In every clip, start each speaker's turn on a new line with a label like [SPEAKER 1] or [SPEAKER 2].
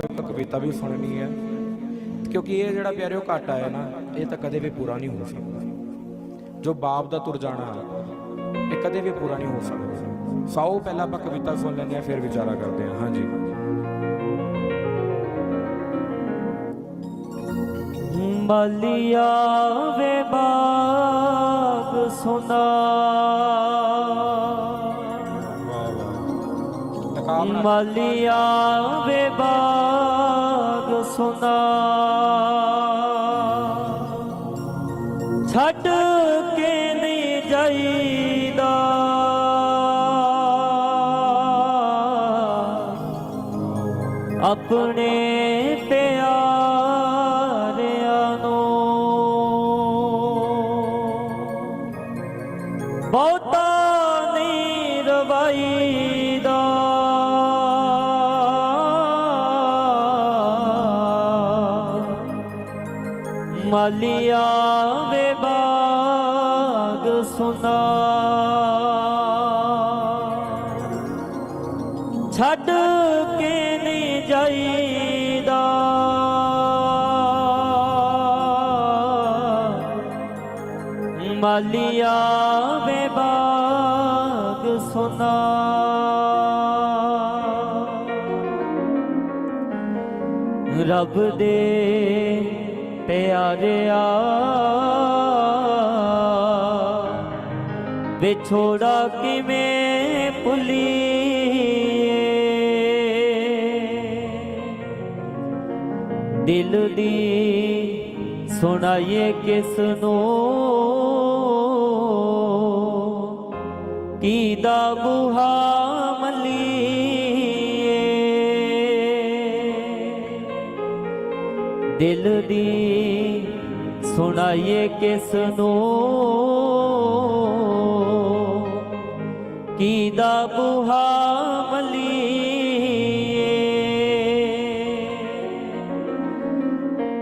[SPEAKER 1] ਇੱਕ ਕਵਿਤਾ ਵੀ ਸੁਣਨੀ ਹੈ। ਕਿਉਂਕਿ ਇਹ ਜਿਹੜਾ ਪਿਆਰਿਓ ਘਾਟਾ ਹੈ ਨਾ, ਇਹ ਤਾਂ ਕਦੇ ਵੀ ਪੂਰਾ ਨਹੀਂ ਹੋ ਸਕਦਾ। ਜੋ ਬਾਪ ਦਾ ਤੁਰ ਜਾਣਾ ਇਹ ਕਦੇ ਵੀ ਪੂਰਾ ਨਹੀਂ ਹੋ ਸਕਦਾ। ਸਾਓ ਪਹਿਲਾਂ ਆਪਾਂ ਕਵਿਤਾ ਸੁਣ ਲੈਂਦੇ ਆ ਫਿਰ ਵਿਚਾਰਾ ਕਰਦੇ ਆ ਹਾਂਜੀ।
[SPEAKER 2] ਮਲਿਆ ਵੇ ਬਾਗ ਸੁਨਾ।
[SPEAKER 1] ਵਾਹ ਟਕਾਮ ਨਾਲ
[SPEAKER 2] ਮਲਿਆ ਵੇ ਬਾਗ ਸੁਨਾ। ਛੱਡ ਕੇ ਨਹੀਂ ਜਾਈਦਾ। ਆਪਣੇ ਪਿਆਰਿਆਂ ਨੂੰ ਬਹੁਤਾ ਨਹੀਂ ਰਵਾਈਦਾ ਮਲਿਆ ਵੇ ਬਾਗ ਸੁਨਾ। ਛੱਡ ਕੇ ਨਹੀਂ ਜਾਈਦਾ। ਮਲਿਆ ਵੇ ਬਾਗ ਸੁਨਾ। ਰੱਬ ਦੇ ਪਿਆਰਿਆ ਵਿਛੋੜਾ ਕਿਵੇਂ ਭੁਲੀਏ? ਦਿਲ ਦੀ ਸੁਣਾਈਏ ਕਿਸ ਨੂੰ? ਕੀ ਦਾ ਬੁਹਾ ਮਲੀਏ? ਦਿਲ ਦੀ ਸੁਣਾਈਏ ਕਿਸ ਨੂੰ ਕੀ ਦਾ ਬੁਹਾ ਮਲੀਏ?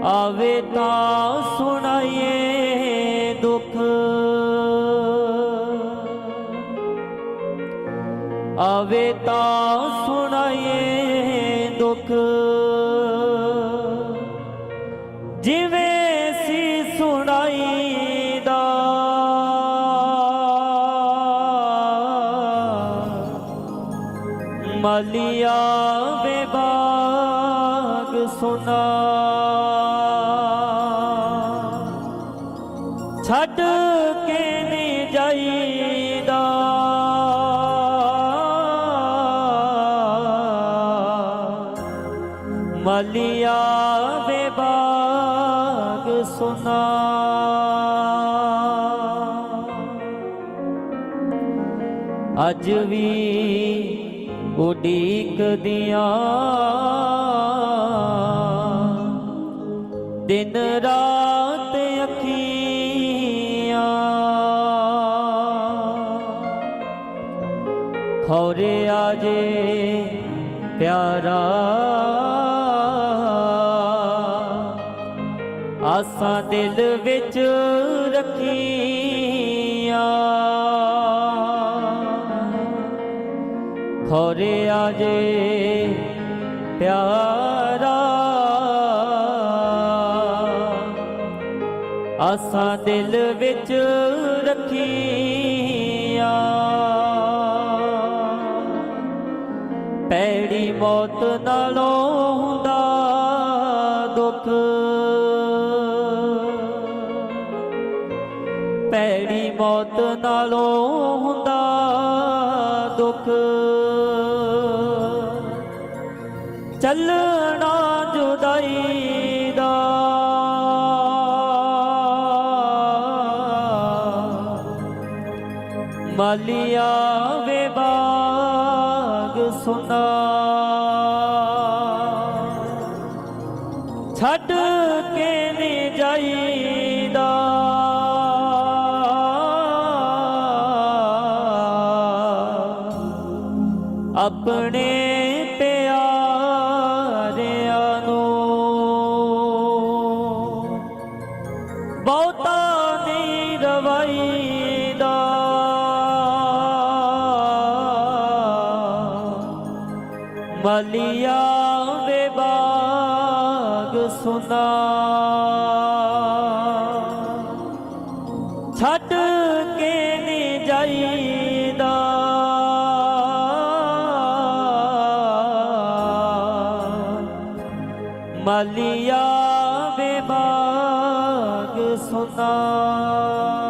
[SPEAKER 2] ਆਵੇ ਤਾਂ ਸੁਣਾਈਏ ਦੁੱਖ। ਆਵੇ ਤਾਂ ਸੁਣਾਈਏ ਦੁੱਖ। ਮਲਿਆ ਵੇ ਬਾਗ ਸੁਨਾ। ਛੱਡ ਕੇ ਨਹੀਂ ਜਾਈਦਾ। ਮਲਿਆ ਵੇ ਬਾਗ ਸੁਨਾ। ਅੱਜ ਵੀ ਉਡੀਕਦੀਆਂ ਦਿਨ ਰਾਤ ਅੱਖੀਆਂ। ਖੌਰੇ ਆਜੇ ਪਿਆਰਾ। ਆਸਾਂ ਦਿਲ ਵਿੱਚ ਰੱਖੀਆਂ ਖੋਰੇ ਆਜੇ ਪਿਆਰਾ। ਆਸਾਂ ਦਿਲ ਵਿੱਚ ਰੱਖੀਆਂ। ਪੈੜੀ ਮੌਤ ਨਾਲੋਂ ਹੁੰਦਾ ਪੈੜੀ ਮੌਤ ਨਾਲੋਂ ਹੁੰਦਾ ਦੁੱਖ। ਚੱਲਣਾ ਜੁਦਾਈ ਦਾ। ਮਾਲੀਆ ਵੇ ਬਾਗ ਸੁਨਾ। ਛੱਡ ਕੇ ਆਪਣੇ ਪਿਆਰਿਆਂ ਨੂੰ ਬਹੁਤਾ ਨਹੀਂ ਰਵਾਈਦਾ ਮਲਿਆ ਵੇ ਬਾ ਸੁਨਾ। ਛੱਡ ਕੇ ਨਹੀਂ ਜਾਈ। ਮਲਿਆ ਬੇਬਾਗ ਸੁਨਾ।